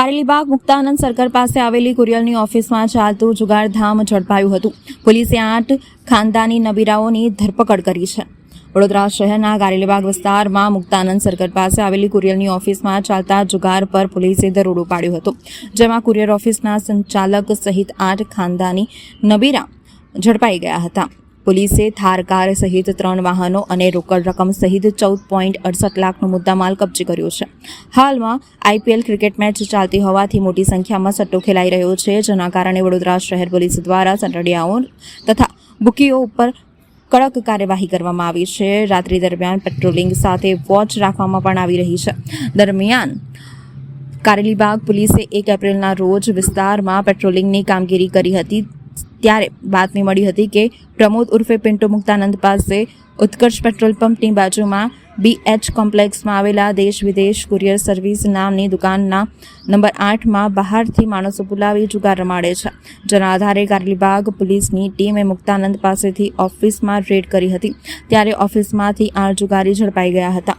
Karelibaug Muktanand circle પાસે આવેલી કુરિયરની ઓફિસમાં ચાલતું જુગારધામ ઝડપાયું હતું. પોલીસે આઠ ખાનદાની નબીરાઓની ધરપકડ કરી છે. વડોદરા શહેરના કારેલીબાગ વિસ્તારમાં મુક્તાનંદ સર્કલ પાસે આવેલી કુરિયરની ઓફિસમાં ચાલતા જુગાર પર પોલીસે દરોડો પાડ્યો હતો. જેમાં કુરિયર ઓફિસના સંચાલક સહિત આઠ ખાનદાની નબીરા ઝડપાઈ ગયા હતા. પોલીસે થાર કાર સહિત ત્રણ વાહનો અને રોકડ રકમ સહિત ચૌદ પોઈન્ટ અડસઠ લાખનો મુદ્દામાલ કબજે કર્યો છે. હાલમાં આઈપીએલ ક્રિકેટ મેચ ચાલતી હોવાથી મોટી સંખ્યામાં સટ્ટો ખેલાઈ રહ્યો છે, જેના કારણે વડોદરા શહેર પોલીસ દ્વારા સટડિયાઓ તથા બુકીઓ ઉપર કડક કાર્યવાહી કરવામાં આવી છે. રાત્રિ દરમિયાન પેટ્રોલિંગ સાથે વોચ રાખવામાં પણ આવી રહી છે. દરમિયાન કારેલીબાગ પોલીસે એક એપ્રિલના રોજ વિસ્તારમાં પેટ્રોલિંગની કામગીરી કરી હતી. ત્યારે બાતમી મળી હતી કે પ્રમોદ ઉર્ફે પિન્ટુ મુક્તાનંદ પાસે ઉત્કર્ષ પેટ્રોલ પંપની બાજુમાં બીએચ કોમ્પ્લેક્સમાં આવેલા દેશ વિદેશ કુરિયર સર્વિસ નામની દુકાનના નંબર આઠમાં બહારથી માણસો બોલાવી જુગાર રમાડે છે. જેના આધારે કારેલીબાગ પોલીસની ટીમે મુક્તાનંદ પાસેથી ઓફિસમાં રેડ કરી હતી. ત્યારે ઓફિસમાંથી આ જુગારી ઝડપાઈ ગયા હતા.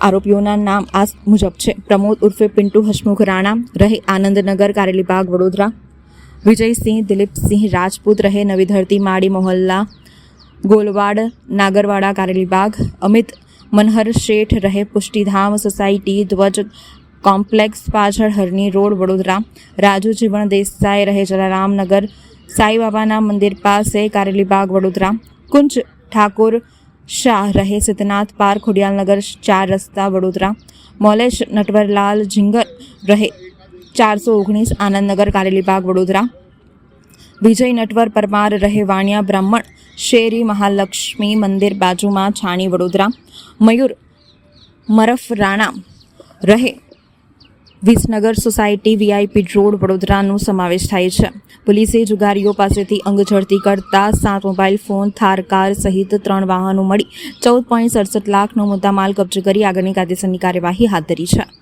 આરોપીઓના નામ આ મુજબ છે. પ્રમોદ ઉર્ફે પિન્ટુ હસમુખ રાણા રહે આનંદનગર, કારેલીબાગ, વડોદરા. વિજયસિંહ દિલીપસિંહ રાજપૂત રહે નવી ધરતી માળી મોહલ્લા ગોલવાડ નાગરવાડા કારેલીબાગ અમિત મનહર શેઠ રહે પુષ્ટિધામ સોસાયટી ધ્વજ કોમ્પ્લેક્સ પાછળ હરની રોડ વડોદરા રાજુ જીવણ દેસાઈ રહે જલારામનગર સાંઈબાબાના મંદિર પાસે કારેલીબાગ વડોદરા કુંજ ઠાકોર શાહ રહે સિદ્ધનાથ પાર્ક ખોડિયાલનગર ચાર રસ્તા વડોદરા મોલેશ નટવરલાલ ઝિંગર રહે ચારસો ઓગણીસ આનંદનગર, કારેલીબાગ, વડોદરા. વિજય નટવર, પરમાર રહે વાણિયા બ્રાહ્મણ, શેરી, મહાલક્ષ્મી મંદિર બાજુમાં છાણી, વડોદરા. મયુર, મરફ, રાણા, રહે. વિસનગર સોસાયટી, વીઆઈપી રોડ, વડોદરાનો સમાવેશ થાય છે. પોલીસે જુગારીઓ પાસેથી અંગ ઝડતી કરતા સાત મોબાઈલ ફોન, થાર, કાર સહિત ત્રણ વાહનો મળી ચૌદ પોઈન્ટ સડસઠ લાખનો મુદ્દામાલ કબજે કરી આગળની કાયદેસરની કાર્યવાહી હાથ ધરી છે.